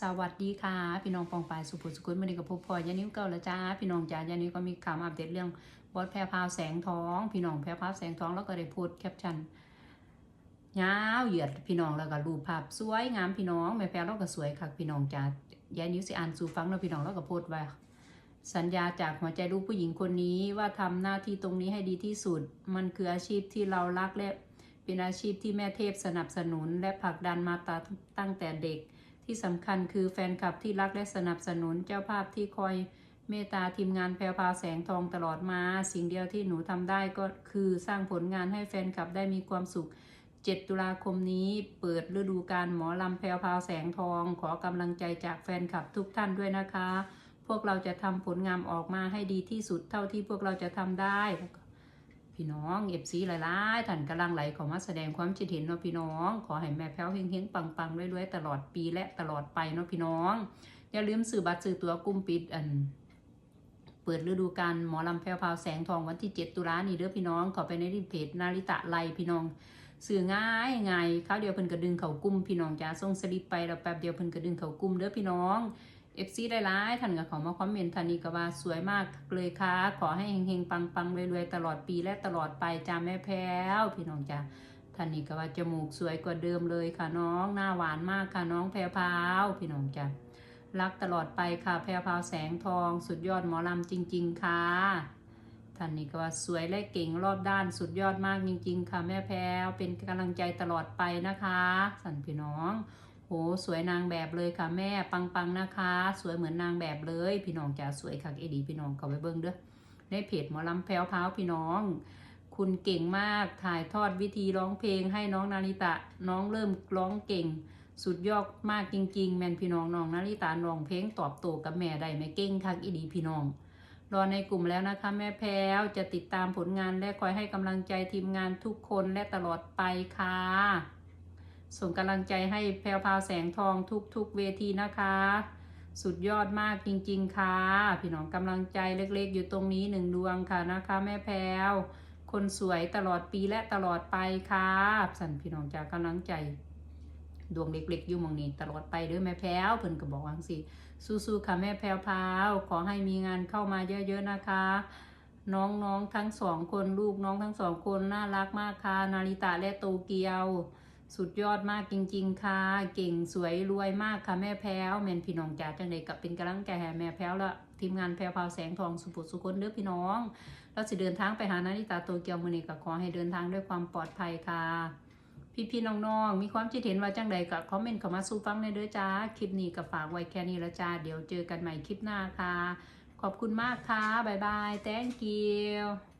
สวัสดีค่ะ พี่น้องปองปายสุภุสุขุนวันนี้กับพบพอยานิ้วเก่าแล้วจ้า พี่น้องจ้ายานิ้วก็มีข่าวอัปเดตเรื่องบอสแพรพาวแสงทอง พี่น้องแพรพาวแสงทองแล้วก็ได้โพูดแคปชั่นยาวเหยียดพี่น้องแล้วก็รูปภาพสวยงามพี่น้องแม่แพรเราก็สวยค่ะพี่น้องจ้ายานิ้วสิอ่านสู่ฟังแล้วพี่น้องแล้วก็โพสต์ว่า สัญญาจากหัวใจลูกผู้หญิงคนนี้ว่าทำหน้าที่ตรงนี้ให้ดีที่สุด มันคืออาชีพที่เรารักและเป็นอาชีพที่แม่เทพสนับสนุนและผลักดันมาตั้งแต่เด็ก ที่สำคัญคือแฟนคลับที่รักและสนับสนุนเจ้าภาพที่คอยเมตตาทีมงานแพรวพาแสงทองตลอดมา สิ่งเดียวที่หนูทำได้ก็คือสร้างผลงานให้แฟนคลับได้มีความสุข 7 ตุลาคมนี้เปิดฤดูการหมอลำแพรวพาแสงทอง ขอกำลังใจจากแฟนคลับทุกท่านด้วยนะคะ พวกเราจะทำผลงานออกมาให้ดีที่สุดเท่าที่พวกเราจะทำได้ พี่น้องเอฟซีหลายๆท่านกำลังไหลเขอมาแสดงความคิดเห็นเนาะพี่น้อง ขอให้แม่แพ้วเฮงๆปังๆรวยๆตลอดปีและตลอดไปเนาะพี่น้อง อย่าลืมซื้อบัตรซื้อตัวกุ้มปิดอัน เปิดฤดูกาลหมอลำแพรวพราวแสงทองวันที่ 7 ตุลานี่เด้อพี่น้องขอไปในรีเพจนาริตะไลพี่น้องซื้อง่ายง่ายคราวเดียวเพิ่นก็ดึงเขากุ้มพี่น้องจ้าส่งสลิปไปแล้วแป๊บเดียวเพิ่นก็ดึงเขากุ้มเด้อพี่น้อง เอฟซีได้ร้ายท่านกับเขามาคอมเมนต์ท่านนี้ก็ว่าสวยมากเลยค่ะ ขอให้เฮงๆ ปังๆรวยๆ ตลอดปีและตลอดไปจ้าแม่แพ้ว พี่น้องจ้าท่านนี้ก็ว่าจมูกสวยกว่าเดิมเลยค่ะน้อง หน้าหวานมากค่ะน้องแพรพาวพี่น้องจ้ารักตลอดไปค่ะแพรพาวแสงทองสุดยอดหมอลำจริง ๆ ค่ะท่านนี้ก็ว่าสวยและเก่งรอบด้านสุดยอดมากจริง ๆ ค่ะแม่แพรวเป็นกำลังใจตลอดไปนะคะ สันพี่น้อง โหสวยนางแบบเลยค่ะแม่ปังๆนะคะ สวยเหมือนนางแบบเลย พี่น้องจ๋าสวยค่ะเอดีพี่น้องเข้าไปเบิ้งเด้อในเพจหมอลำแพรวพราวพี่น้อง คุณเก่งมากถ่ายทอดวิธีร้องเพลงให้น้องนาริตะน้องเริ่มร้องเก่ง สุดยอดมากจริง ๆ แมนพี่น้องน้องนาริตาร้องเพลงตอบโต้กับแม่ได้ไม่เก่งคักอีดีพี่น้องรอในกลุ่มแล้วนะคะแม่แพรวจะติดตามผลงานและคอยให้กำลังใจทีมงานทุกคนและตลอดไปค่ะ ส่งกำลังใจให้แพรวพราวแสงทองทุกๆเวทีนะคะ สุดยอดมากจริงๆค่ะ พี่น้องกำลังใจเล็กๆ อยู่ตรงนี้หนึ่งดวงค่ะนะคะ แม่แพรวคนสวยตลอดปีและตลอดไปค่ะสั่นพี่น้องจากกำลังใจ ดวงเล็กๆอยู่มองนี้ตลอดไปเด้อแม่แพรวเพิ่นก็บอกว่าสิสู้ๆค่ะแม่แพรวพราวขอให้มีงานเข้ามาเยอะๆนะคะน้องๆทั้งสองคนลูกน้องทั้งสองคนน่ารักมากค่ะนาริตะและโตเกียว สุดยอดมากจริง ๆ ค่ะ เก่งสวยรวยมากค่ะแม่แพ้วแมนพี่น้องจ๋าจังใดกับเป็นกำลังใจให้แม่แพ้วและทีมงานแพรวพาวแสงทองสุภุสุคนเด้อพี่น้องแล้วสิเดินทางไปหานาริตาโตเกียวมือนี้ก็ขอให้เดินทางด้วยความปลอดภัยค่ะ พี่ๆน้องๆมีความคิดเห็นว่าจังใดก็คอมเมนต์เข้ามาสู่ฟังในอยเด้อจ้าคลิปนี้ก็ฝากไว้แค่นี้ล้วจ้าเดี๋ยวเจอกันใหม่คลิปหน้าค่ะ ขอบคุณมากค่ะบ๊ายบาย thank you